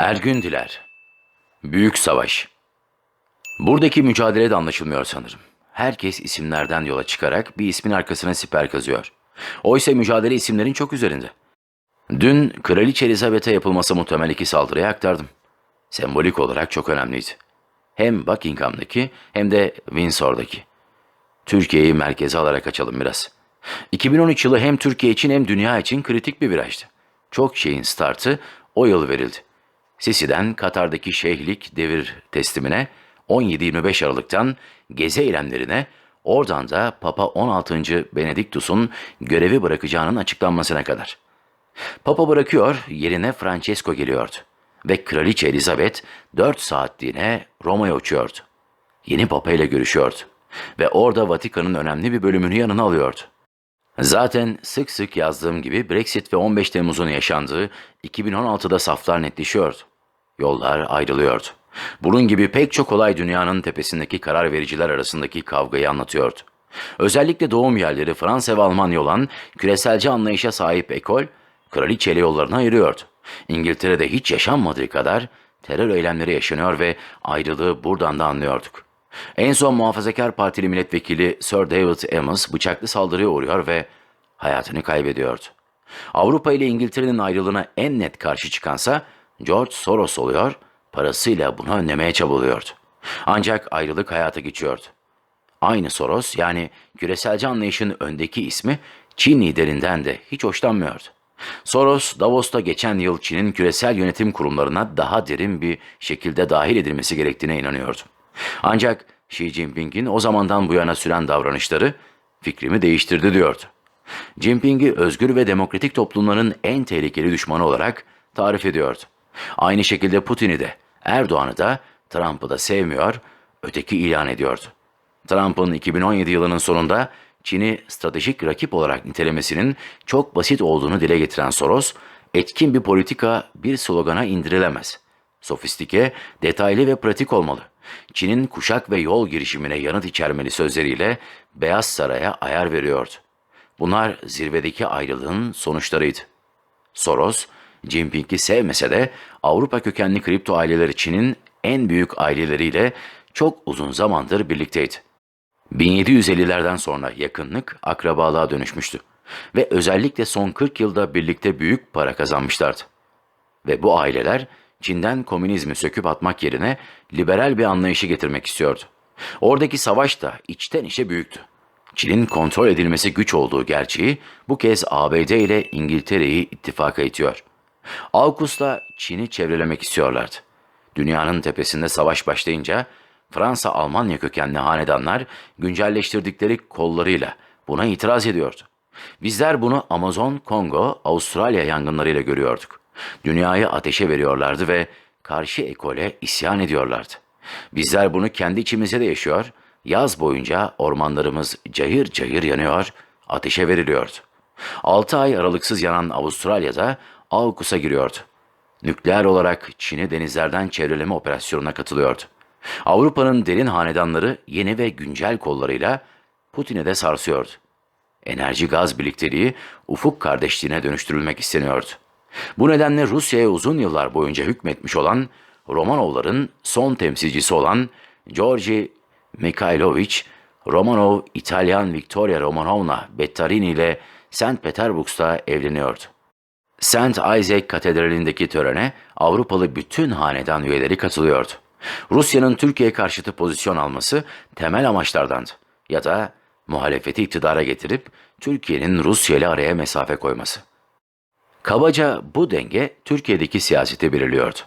Ergün Diler Büyük Savaş Buradaki mücadele de anlaşılmıyor sanırım. Herkes isimlerden yola çıkarak bir ismin arkasına siper kazıyor. Oysa mücadele isimlerin çok üzerinde. Dün Kraliçe Elizabeth'e yapılması muhtemel iki saldırıya aktardım. Sembolik olarak çok önemliydi. Hem Buckingham'daki hem de Windsor'daki. Türkiye'yi merkeze alarak açalım biraz. 2013 yılı hem Türkiye için hem dünya için kritik bir virajdı. Çok şeyin startı o yıl verildi. Sisi'den Katar'daki şeyhlik devir teslimine, 17-25 Aralık'tan gezi eylemlerine, oradan da Papa 16. Benediktus'un görevi bırakacağının açıklanmasına kadar. Papa bırakıyor, yerine Francesco geliyordu. Ve Kraliçe Elizabeth 4 saatliğine Roma'ya uçuyordu. Yeni Papa ile görüşüyordu. Ve orada Vatikan'ın önemli bir bölümünü yanına alıyordu. Zaten sık sık yazdığım gibi Brexit ve 15 Temmuz'un yaşandığı 2016'da saflar netleşiyordu. Yollar ayrılıyordu. Bunun gibi pek çok olay dünyanın tepesindeki karar vericiler arasındaki kavgayı anlatıyordu. Özellikle doğum yerleri Fransa ve Almanya olan küreselci anlayışa sahip ekol, kraliçeli yollarını ayırıyordu. İngiltere'de hiç yaşanmadığı kadar terör eylemleri yaşanıyor ve ayrılığı buradan da anlıyorduk. En son muhafazakar partili milletvekili Sir David Amess bıçaklı saldırıya uğruyor ve hayatını kaybediyordu. Avrupa ile İngiltere'nin ayrılığına en net karşı çıkansa George Soros oluyor, parasıyla bunu önlemeye çabalıyordu. Ancak ayrılık hayata geçiyordu. Aynı Soros yani küreselci anlayışın öndeki ismi Çin liderinden de hiç hoşlanmıyordu. Soros, Davos'ta geçen yıl Çin'in küresel yönetim kurumlarına daha derin bir şekilde dahil edilmesi gerektiğine inanıyordu. Ancak Xi Jinping'in o zamandan bu yana süren davranışları fikrimi değiştirdi diyordu. Jinping'i özgür ve demokratik toplumların en tehlikeli düşmanı olarak tarif ediyordu. Aynı şekilde Putin'i de, Erdoğan'ı da, Trump'ı da sevmiyor, öteki ilan ediyordu. Trump'ın 2017 yılının sonunda Çin'i stratejik rakip olarak nitelemesinin çok basit olduğunu dile getiren Soros, etkin bir politika bir slogana indirilemez. Sofistike, detaylı ve pratik olmalı. Çin'in kuşak ve yol girişimine yanıt içermeli sözleriyle Beyaz Saray'a ayar veriyordu. Bunlar zirvedeki ayrılığın sonuçlarıydı. Soros, Jinping'i sevmese de Avrupa kökenli kripto aileleri Çin'in en büyük aileleriyle çok uzun zamandır birlikteydi. 1750'lerden sonra yakınlık akrabalığa dönüşmüştü ve özellikle son 40 yılda birlikte büyük para kazanmışlardı. Ve bu aileler Çin'den komünizmi söküp atmak yerine liberal bir anlayışı getirmek istiyordu. Oradaki savaş da içten içe büyüktü. Çin'in kontrol edilmesi güç olduğu gerçeği bu kez ABD ile İngiltere'yi ittifaka itiyor. AUKUS'la Çin'i çevrelemek istiyorlardı. Dünyanın tepesinde savaş başlayınca Fransa, Almanya kökenli hanedanlar güncelleştirdikleri kollarıyla buna itiraz ediyordu. Bizler bunu Amazon, Kongo, Avustralya yangınlarıyla görüyorduk. Dünyayı ateşe veriyorlardı ve karşı ekole isyan ediyorlardı. Bizler bunu kendi içimizde de yaşıyor, yaz boyunca ormanlarımız cayır cayır yanıyor, ateşe veriliyordu. 6 ay aralıksız yanan Avustralya'da AUKUS'a giriyordu. Nükleer olarak Çin'i denizlerden çevreleme operasyonuna katılıyordu. Avrupa'nın derin hanedanları yeni ve güncel kollarıyla Putin'e de sarsıyordu. Enerji gaz birlikteliği ufuk kardeşliğine dönüştürülmek isteniyordu. Bu nedenle Rusya'ya uzun yıllar boyunca hükmetmiş olan Romanovların son temsilcisi olan Georgi Mikhailovich Romanov, İtalyan Victoria Romanovna Bettarini ile St. Petersburg'da evleniyordu. St. Isaac Katedrali'ndeki törene Avrupalı bütün hanedan üyeleri katılıyordu. Rusya'nın Türkiye karşıtı pozisyon alması temel amaçlardandı ya da muhalefeti iktidara getirip Türkiye'nin Rusya ile araya mesafe koyması. Kabaca bu denge Türkiye'deki siyaseti belirliyordu.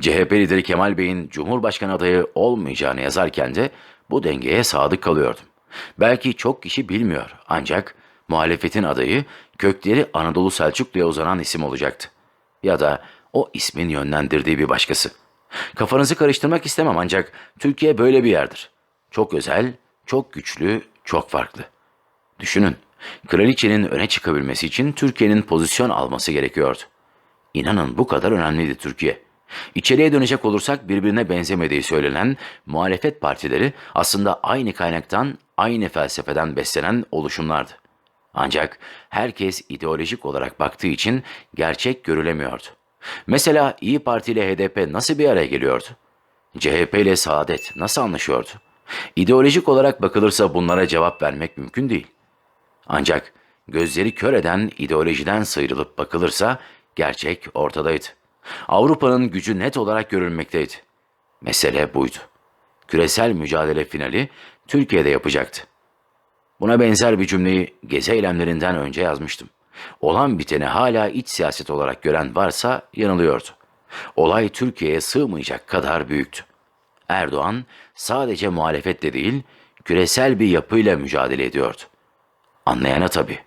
CHP lideri Kemal Bey'in Cumhurbaşkanı adayı olmayacağını yazarken de bu dengeye sadık kalıyordum. Belki çok kişi bilmiyor ancak muhalefetin adayı kökleri Anadolu Selçuklu'ya uzanan isim olacaktı. Ya da o ismin yönlendirdiği bir başkası. Kafanızı karıştırmak istemem ancak Türkiye böyle bir yerdir. Çok özel, çok güçlü, çok farklı. Düşünün, kraliçenin öne çıkabilmesi için Türkiye'nin pozisyon alması gerekiyordu. İnanın bu kadar önemliydi Türkiye. İçeriye dönecek olursak birbirine benzemediği söylenen muhalefet partileri aslında aynı kaynaktan, aynı felsefeden beslenen oluşumlardı. Ancak herkes ideolojik olarak baktığı için gerçek görülemiyordu. Mesela İyi Parti ile HDP nasıl bir araya geliyordu? CHP ile Saadet nasıl anlaşıyordu? İdeolojik olarak bakılırsa bunlara cevap vermek mümkün değil. Ancak gözleri kör eden ideolojiden sıyrılıp bakılırsa gerçek ortadaydı. Avrupa'nın gücü net olarak görülmekteydi. Mesele buydu. Küresel mücadele finali Türkiye'de yapacaktı. Buna benzer bir cümleyi gezi eylemlerinden önce yazmıştım. Olan biteni hala iç siyaset olarak gören varsa yanılıyordu. Olay Türkiye'ye sığmayacak kadar büyüktü. Erdoğan sadece muhalefetle değil, küresel bir yapıyla mücadele ediyordu. Anlayana tabii.